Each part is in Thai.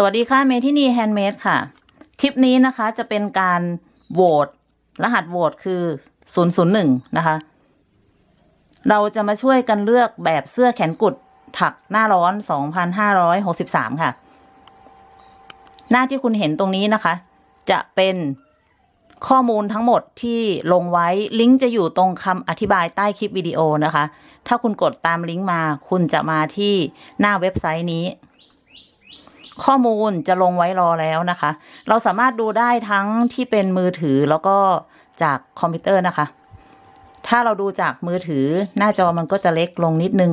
สวัสดีค่ะเมทินีแฮนด์เมดค่ะ คลิปนี้นะคะจะเป็นการโหวตรหัสโหวตคือ 001 นะคะ เราจะมาช่วยกันเลือกแบบเสื้อแขนกุดถักหน้าร้อน 2,563 ค่ะ หน้าที่คุณเห็นตรงนี้นะคะ จะเป็นข้อมูลทั้งหมดที่ลงไว้ลิงก์จะอยู่ตรงคำอธิบายใต้คลิปวิดีโอนะคะ ถ้าคุณกดตามลิงก์มา คุณจะมาที่หน้าเว็บไซต์นี้ ข้อมูลจะลงไว้รอแล้วนะคะ เราสามารถดูได้ทั้งที่เป็นมือถือแล้วก็จากคอมพิวเตอร์นะคะ ถ้าเราดูจากมือถือหน้าจอมันก็จะเล็กลงนิดนึง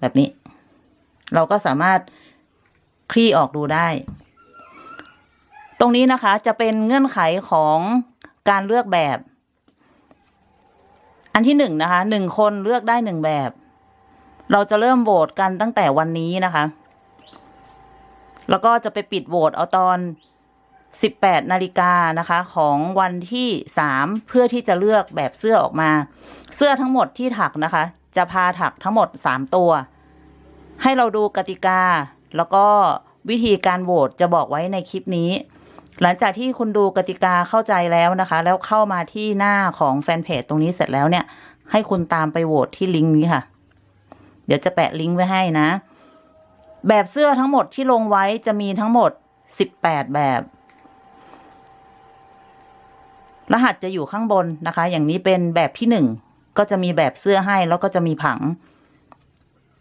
แบบนี้ เราก็สามารถคลี่ออกดูได้ ตรงนี้นะคะจะเป็นเงื่อนไขของการเลือกแบบ อันที่หนึ่งนะคะหนึ่งคนเลือกได้หนึ่งแบบ เราจะเริ่มโหวตกันตั้งแต่วันนี้นะคะ แล้วก็จะไปปิดโหวตเอาตอน 18 นาฬิกานะคะ ของวันที่ 3 เพื่อที่จะเลือกแบบเสื้อออกมา เสื้อทั้งหมดที่ถักนะคะ จะพาถักทั้งหมด 3 ตัว ให้เราดูกติกา แล้วก็วิธีการโหวตจะบอกไว้ในคลิปนี้ หลังจากที่คุณดูกติกาเข้าใจแล้วนะคะ แล้วเข้ามาที่หน้าของแฟนเพจตรงนี้เสร็จแล้วเนี่ย ให้คุณตามไปโหวตที่ลิงก์นี้ค่ะ เดี๋ยวจะแปะลิงก์ไว้ให้นะ แบบเสื้อทั้งหมดที่ลงไว้จะมีทั้งหมด 18 แบบ รหัสจะอยู่ข้างบนนะคะ อย่างนี้เป็นแบบที่หนึ่งก็จะมีแบบเสื้อให้แล้วก็จะมีผัง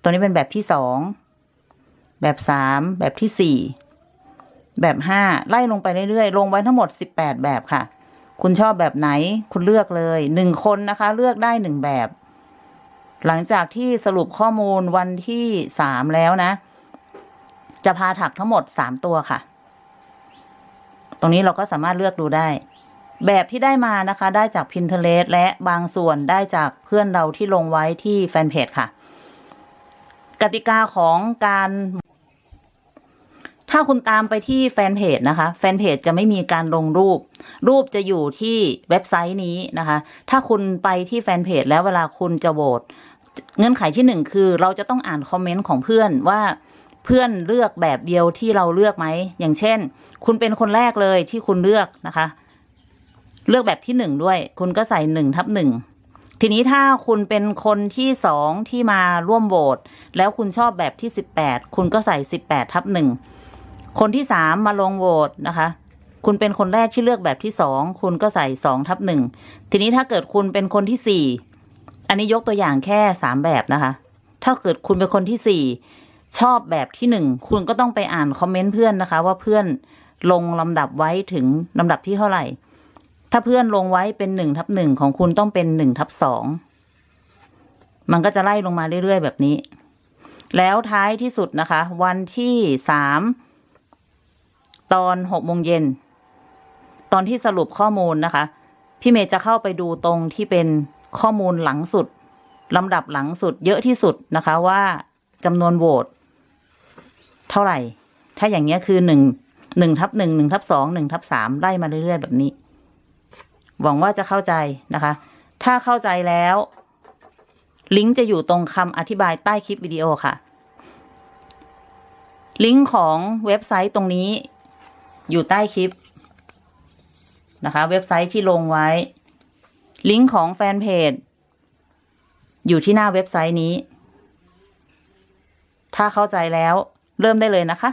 ตัวนี้เป็นแบบที่สองแบบสามแบบที่สี่แบบห้าไล่ลงไปเรื่อยๆ ลงไว้ทั้งหมด 18 แบบค่ะ คุณชอบแบบไหน คุณเลือกเลยหนึ่งคนนะคะ เลือกได้หนึ่งแบบ หลังจากที่สรุปข้อมูลวันที่สามแล้วนะ จะพาถักทั้งหมดสามตัวค่ะ ตรงนี้เราก็สามารถเลือกดูได้ แบบที่ได้มานะคะ ได้จาก Pinterest และบางส่วนได้จากเพื่อนเราที่ลงไว้ที่แฟนเพจค่ะ กติกาของการถ้าคุณตามไปที่แฟนเพจนะคะ แฟนเพจจะไม่มีการลงรูป รูปจะอยู่ที่เว็บไซต์นี้นะคะ ถ้าคุณไปที่แฟนเพจแล้วเวลาคุณจะโหวตเงื่อนไขที่หนึ่งคือเราจะต้องอ่านคอมเมนต์ของเพื่อนว่า เพื่อนเลือกแบบเดียวที่เราเลือกไหม อย่างเช่น คุณเป็นคนแรกเลยที่คุณเลือกนะคะ เลือกแบบที่หนึ่งด้วย คุณก็ใส่หนึ่งทับหนึ่งทีนี้ถ้าคุณเป็นคนที่สองที่มาร่วมโหวตแล้วคุณชอบแบบที่สิบแปดคุณก็ใส่สิบแปดทับหนึ่งคนที่สามมาลงโหวตนะคะ คุณเป็นคนแรกที่เลือกแบบที่สองคุณก็ใส่สองทับหนึ่งทีนี้ถ้าเกิดคุณเป็นคนที่สี่อันนี้ยกตัวอย่างแค่สามแบบนะคะ ถ้าเกิดคุณเป็นคนที่สี่ ชอบแบบที่หนึ่งคุณก็ต้องไปอ่านคอมเมนต์เพื่อนนะคะ ว่าเพื่อนลงลำดับไว้ถึงลำดับที่เท่าไหร่ ถ้าเพื่อนลงไว้เป็นหนึ่งทับหนึ่งของคุณต้องเป็นหนึ่งทับสองมันก็จะไล่ลงมาเรื่อยๆแบบนี้ แล้วท้ายที่สุดนะคะ วันที่สามตอนหกโมงเย็น ตอนที่สรุปข้อมูลนะคะ พี่เมย์จะเข้าไปดูตรงที่เป็นข้อมูลหลังสุดลำดับหลังสุดเยอะที่สุดนะคะว่าจำนวนโหวต เท่าไหร่ ถ้าอย่างเงี้ยคือหนึ่งหนึ่งทับหนึ่งหนึ่งทับสองหนึ่งทับสามไล่มาเรื่อยๆแบบนี้ หวังว่าจะเข้าใจนะคะ ถ้าเข้าใจแล้ว ลิงก์จะอยู่ตรงคำอธิบายใต้คลิปวิดีโอค่ะ ลิงก์ของเว็บไซต์ตรงนี้อยู่ใต้คลิปนะคะ เว็บไซต์ที่ลงไว้ ลิงก์ของแฟนเพจอยู่ที่หน้าเว็บไซต์นี้ ถ้าเข้าใจแล้ว เริ่มได้เลยนะคะ